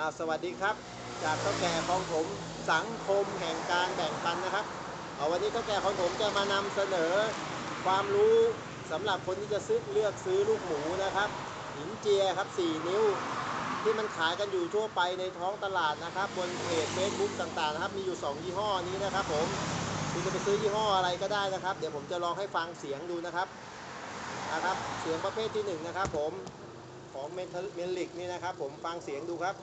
อาสวัสดีครับ จากเท่าแก่ของผมสังคมแห่งการแบ่งปันนะครับเอาวันนี้เท่าแก่ของผมจะมานำเสนอความรู้สำหรับคนที่จะซื้อเลือกซื้อลูกหมูนะครับหินเจียครับ 4 นิ้ว ที่มันขายกันอยู่ทั่วไปในท้องตลาดนะครับ บนเพจ Facebook ต่างๆนะครับ มีอยู่ 2 ยี่ห้อนี้นะครับ ผมคุณจะไปซื้อยี่ห้ออะไรก็ได้นะครับ เดี๋ยวผมจะลองให้ฟังเสียงดูนะครับนะครับ เสียงประเภทที่หนึ่งนะครับผมของเมนเมลิกนี่นะครับ ผมฟังเสียงดูครับ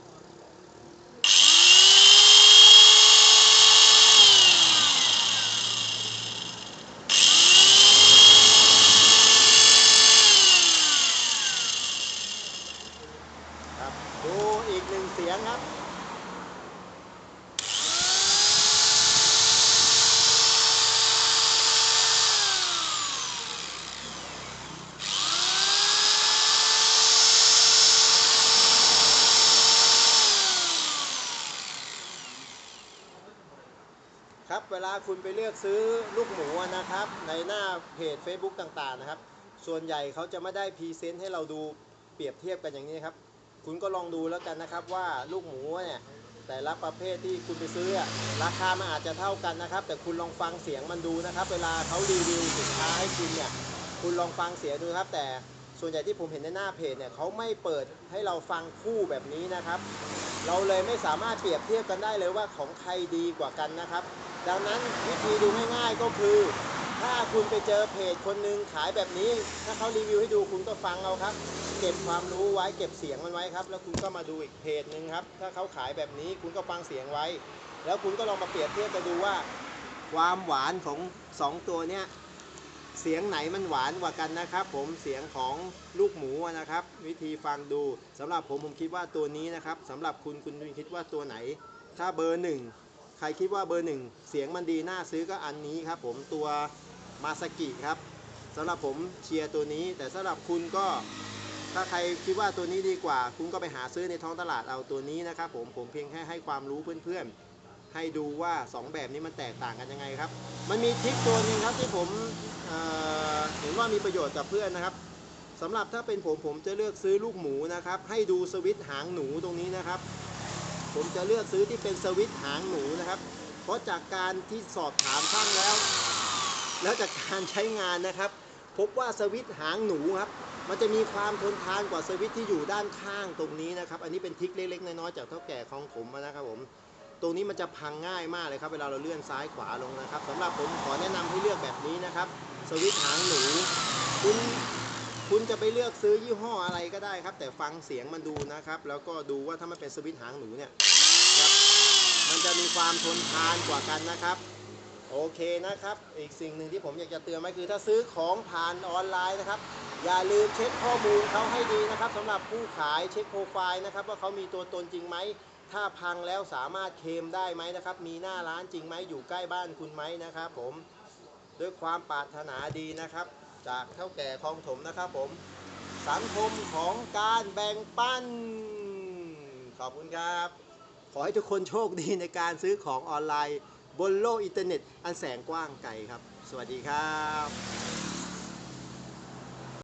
ดูอีกหนึ่ง เสียงครับครับเวลาคุณไปเลือกซื้อลูกหมูนะครับ ในหน้าเพจ Facebook ต่างๆนะครับ ส่วนใหญ่เขาจะไม่ได้พรีเซนต์ให้เราดูเปรียบเทียบกันอย่างนี้ครับ คุณก็ลองดูแล้วกันนะครับว่าลูกหมูเนี่ยแต่ละประเภทที่คุณไปซื้อ ราคามันอาจจะเท่ากันนะครับ แต่คุณลองฟังเสียงมันดูนะครับ เวลาเขารีวิวสินค้าให้คุณเนี่ยคุณลองฟังเสียงดูครับ แต่ส่วนใหญ่ที่ผมเห็นในหน้าเพจเนี่ยเขาไม่เปิดให้เราฟังคู่แบบนี้นะครับ เราเลยไม่สามารถเปรียบเทียบกันได้เลยว่าของใครดีกว่ากันนะครับ ดังนั้นวิธีดูง่ายๆก็คือ ถ้าคุณไปเจอเพจคนหนึ่งขายแบบนี้ ถ้าเขารีวิวให้ดูคุณก็ฟังเอาครับ เก็บความรู้ไว้เก็บเสียงมันไว้ครับ แล้วคุณก็มาดูอีกเพจหนึ่งครับ ถ้าเขาขายแบบนี้คุณก็ฟังเสียงไว้ แล้วคุณก็ลองมาเปรียบเทียบกันดูว่า ความหวานของสองตัวเนี้ยเสียงไหนมันหวานกว่ากันนะครับ ผมเสียงของลูกหมูนะครับ วิธีฟังดูสำหรับผมผมคิดว่าตัวนี้นะครับสำหรับคุณคุณคิดว่าตัวไหน ถ้าเบอร์หนึ่งใครคิดว่าเบอร์หนึ่งเสียงมันดีน่าซื้อก็อันนี้ครับ ผมตัว มาสกิครับสำหรับผมเชียร์ตัวนี้ แต่สำหรับคุณก็ถ้าใครคิดว่าตัวนี้ดีกว่า คุณก็ไปหาซื้อในท้องตลาดเอาตัวนี้นะครับผมผมเพียงแค่ให้ความรู้เพื่อนๆ ให้ดูว่า 2 แบบนี้มันแตกต่างกันยังไงครับ มันมีทริคตัวหนึงครับที่ผมเเห็นว่ามีประโยชน์กับเพื่อนนะครับสำหรับถ้าเป็นผมผมจะเลือกซื้อลูกหมูนะครับ ให้ดูสวิตหางหนูตรงนี้นะครับ ผมจะเลือกซื้อที่เป็นสวิตหางหนูนะครับ เพราะจากการที่สอบถามช่างแล้ว แล้วจากการใช้งานนะครับ พบว่าสวิตช์หางหนูครับ มันจะมีความทนทานกว่าสวิตช์ที่อยู่ด้านข้างตรงนี้นะครับ อันนี้เป็นทริคเล็กๆน้อยๆจากเท่าแก่ของผมนะครับผม ตรงนี้มันจะพังง่ายมากเลยครับ เวลาเราเลื่อนซ้ายขวาลงนะครับสำหรับผมขอแนะนำให้เลือกแบบนี้นะครับ สวิตช์หางหนูคุณคุณจะไปเลือกซื้อยี่ห้ออะไรก็ได้ครับ แต่ฟังเสียงมันดูนะครับ แล้วก็ดูว่าถ้ามันเป็นสวิตช์หางหนูเนี่ยครับมันจะมีความทนทานกว่ากันนะครับ โอเคนะครับ อีกสิ่งหนึ่งที่ผมอยากจะเตือนไว้คือ ถ้าซื้อของผ่านออนไลน์นะครับ อย่าลืมเช็คข้อมูลเขาให้ดีนะครับสำหรับผู้ขายเช็คโปรไฟล์นะครับ ว่าเขามีตัวตนจริงไหมถ้าพังแล้วสามารถเคลมได้ไหมนะครับ มีหน้าร้านจริงไหมอยู่ใกล้บ้านคุณไหมนะครับ ผมด้วยความปรารถนาดีนะครับ จากเท่าแก่คลองถมนะครับ ผมสังคมของการแบ่งปันขอบคุณครับ ขอให้ทุกคนโชคดีในการซื้อของออนไลน์ บนโลกอินเทอร์เน็ต อันแสงกว้างไกลครับ สวัสดีครับ